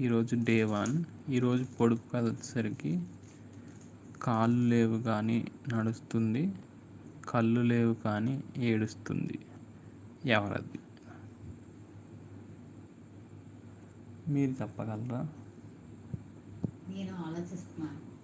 ఈరోజు day one. ఈరోజు పొడుపు కథ వచ్చేసరికి కాళ్ళు లేవు కానీ నడుస్తుంది కళ్ళు లేవు కానీ ఏడుస్తుంది. ఎవరది? మీరు చెప్పగలరా? నేను ఆలోచిస్తున్నాను.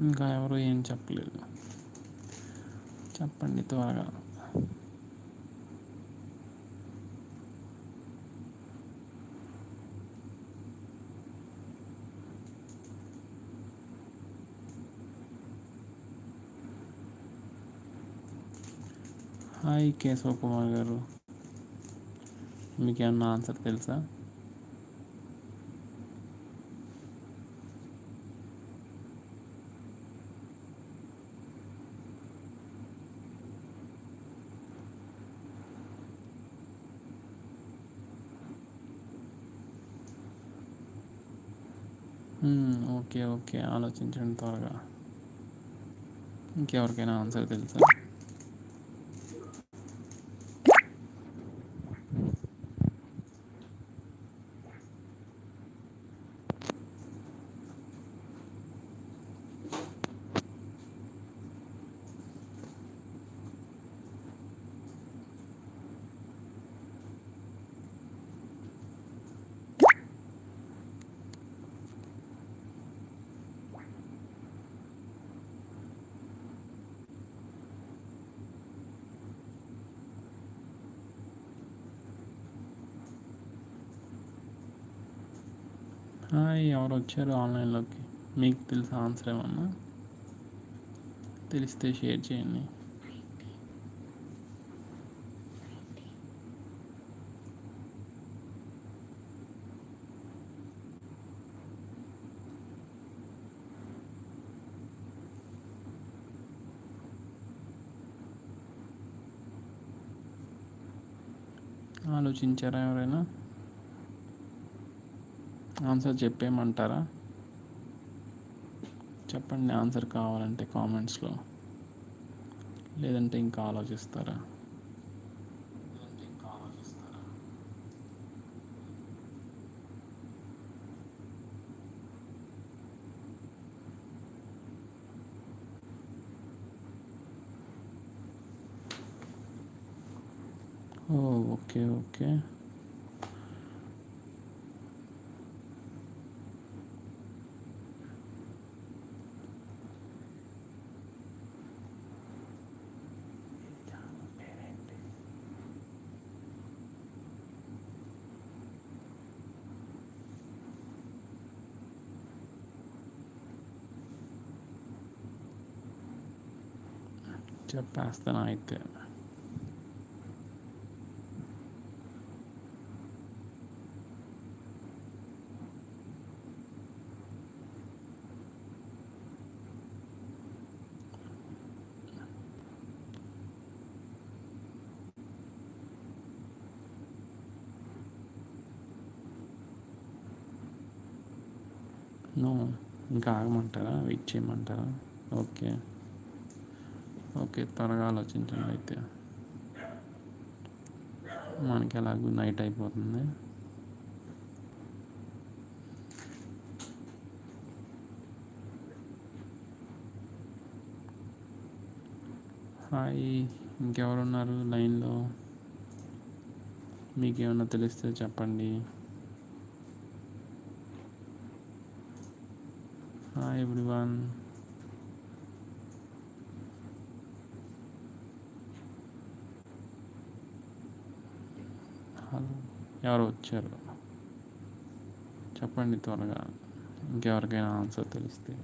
ఇంకా ఎవరు ఏం చెప్పలేదు. చెప్పండి త్వరగా. హాయ్ కేశవ కుమార్ గారు. మీకు ఏమన్నా ఆన్సర్ తెలుసా? Okay okay. ఆలోచించండి త్వరగా. ఇంకెవరికైనా ఆన్సర్ తెలుసా? హాయ్ ఎవరు వచ్చారు ఆన్లైన్లోకి? మీకు తెలుసా ఆన్సర్ ఏమన్నా? తెలిస్తే షేర్ చేయండి. ఆలోచించారా ఎవరైనా? ఆన్సర్ చెప్పేయమంటారా? చెప్పండి ఆన్సర్ కావాలంటే కామెంట్స్లో. లేదంటే ఇంకా ఆలోచిస్తారా? ఓ ఓకే ఓకే. చెప్పేస్తాను అయితే ఇంకా ఆగమంటారా? వెయిట్ చేయమంటారా? ఓకే ఓకే త్వరగా ఆలోచించండి అయితే. మనకి ఎలాగో నైట్ అయిపోతుంది. హాయ్ ఇంకెవరున్నారు లైన్లో? మీకేమన్నా తెలిస్తే చెప్పండి. Hi everyone. హలో ఎవరు వచ్చారు? చెప్పండి త్వరగా. ఇంకెవరికైనా ఆన్సర్ తెలిస్తే.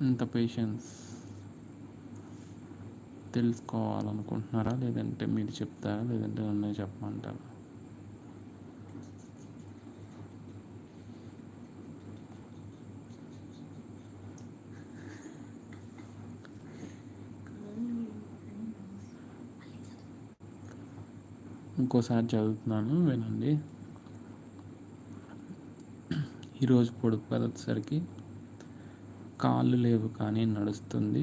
ఇంత పేషెన్స్ తెలుసుకోవాలనుకుంటున్నారా? లేదంటే మీరు చెప్తారా? లేదంటే నన్నే చెప్పమంటారా? ఇంకోసారి చదువుతున్నాను వినండి. ఈరోజు పొడుపు కథ వచ్చేసరికి కాళ్ళు లేవు కానీ నడుస్తుంది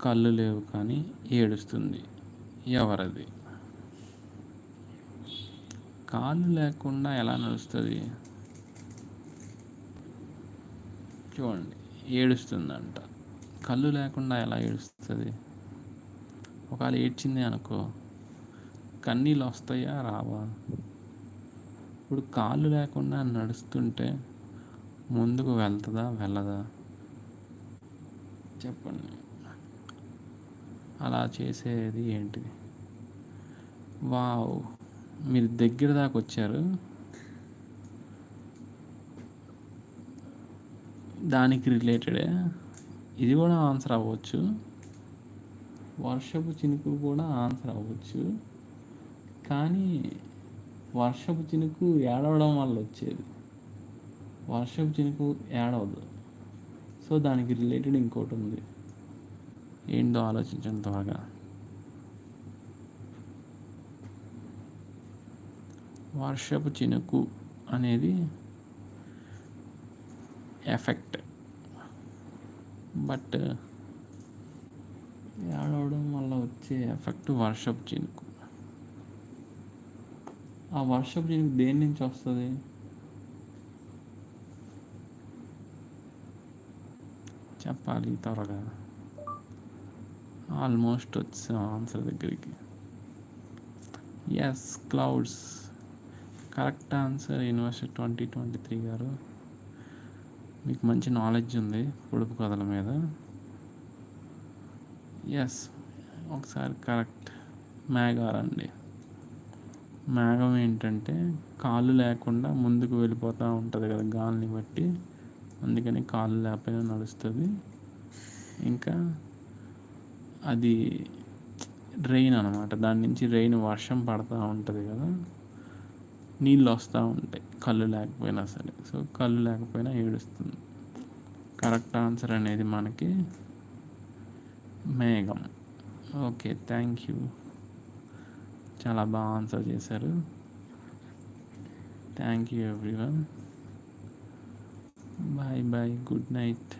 కళ్ళు లేవు కానీ ఏడుస్తుంది. ఎవరది? కాళ్ళు లేకుండా ఎలా నడుస్తుంది? చూడండి ఏడుస్తుందంట. కళ్ళు లేకుండా ఎలా ఏడుస్తుంది? ఒకవేళ ఏడ్చింది అనుకో కన్నీళ్ళు వస్తాయా రావా. ఇప్పుడు కాళ్ళు లేకుండా నడుస్తుంటే ముందుకు వెళ్తుందా? వెళ్ళదా? చెప్పండి. అలా చేసేది ఏంటిది? వావ్. మీరు దగ్గర దాకా వచ్చారు. దానికి రిలేటెడే. ఇది కూడా ఆన్సర్ అవ్వచ్చు. వర్షపు చినుకు కూడా ఆన్సర్ అవ్వచ్చు. కానీ వర్షపు చినుకు ఏడవడం వల్ల వచ్చేది. వర్షపు చినుకు ఏడవదు. సో దానికి రిలేటెడ్ ఇంకోటి ఉంది. ఏంటో ఆలోచించండి త్వరగా. వర్షపు చినుకు అనేది ఎఫెక్ట్. బట్ ఏడవడం వల్ల వచ్చే ఎఫెక్ట్ వర్షపు చినుకు. ఆ వర్షపు చినుకు దేని నుంచి వస్తుంది? చెప్పాలి త్వరగా. ఆల్మోస్ట్ వచ్చాం ఆన్సర్ దగ్గరికి. Yes clouds correct answer university twenty twenty three గారు. మీకు మంచి నాలెడ్జ్ ఉంది పొడుపు కథల మీద. ఎస్ ఒకసారి కరెక్ట్ మేఘాలండి మేఘం ఏంటంటే కాళ్ళు లేకుండా ముందుకు వెళ్ళిపోతూ ఉంటుంది కదా గాలిని బట్టి. అందుకని కాళ్ళు లేకపోయినా నడుస్తుంది. ఇంకా అది రెయిన్ అనమాట దాని నుంచి రెయిన్ వర్షం పడుతూ ఉంటుంది కదా. నీళ్ళు వస్తూ ఉంటాయి. కళ్ళు లేకపోయినా సరే. సో కళ్ళు లేకపోయినా ఏడుస్తుంది. కరెక్ట్ ఆన్సర్ అనేది మనకి మేఘం. Okay thank you. చాలా బాగా ఆన్సర్ చేశారు. Thank you everyone bye bye good night